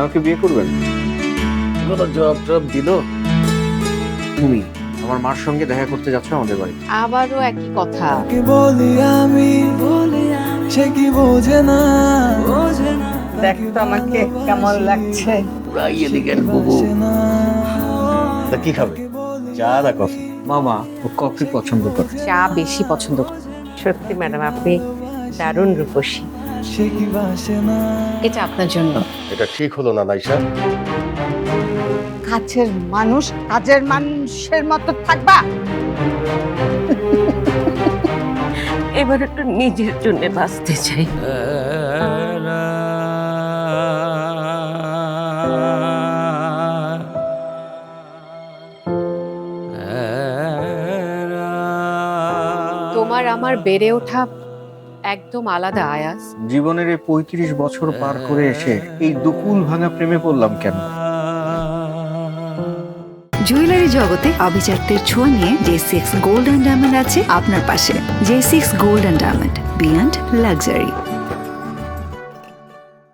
আমাকে বিয়ে করবেন? কোনো জবাব টবাব দিল। তুমি আমার মার সঙ্গে দেখা করতে যাচ্ছ আমাদের বাড়ি আবারও একই কথা। কি বলি আমি বলি সে কি বোঝে না? দেখ তো আমাকে কেমন লাগছে। পুরাই এদিকে বুবু। তা কি খাবে? চা না কফি। মামা ও কফি পছন্দ করে। চা বেশি পছন্দ করে। সত্যি ম্যাডাম আপনি দারুণ রূপসী। সে কি বাসে না? এটা আপনার জন্য। এটা ঠিক হলো না নাইসা। কাছের মানুষ কাজের মানুষের মতো থাকবা। এবার একটু নিজের জন্য বাঁচতে চাই। তোমার আমার বেড়ে ওঠা একদম আলাদা আয়াস জীবনের এই পঁয়ত্রিশ বছর পার করে এসে এই দুকুল ভাঙা প্রেমে পড়লাম কেন? জুয়েলারি জগতে আভিজাত্যের ছোঁয়া নিয়ে J six gold and diamond আছে আপনার পাশে। J six gold and diamond beyond luxury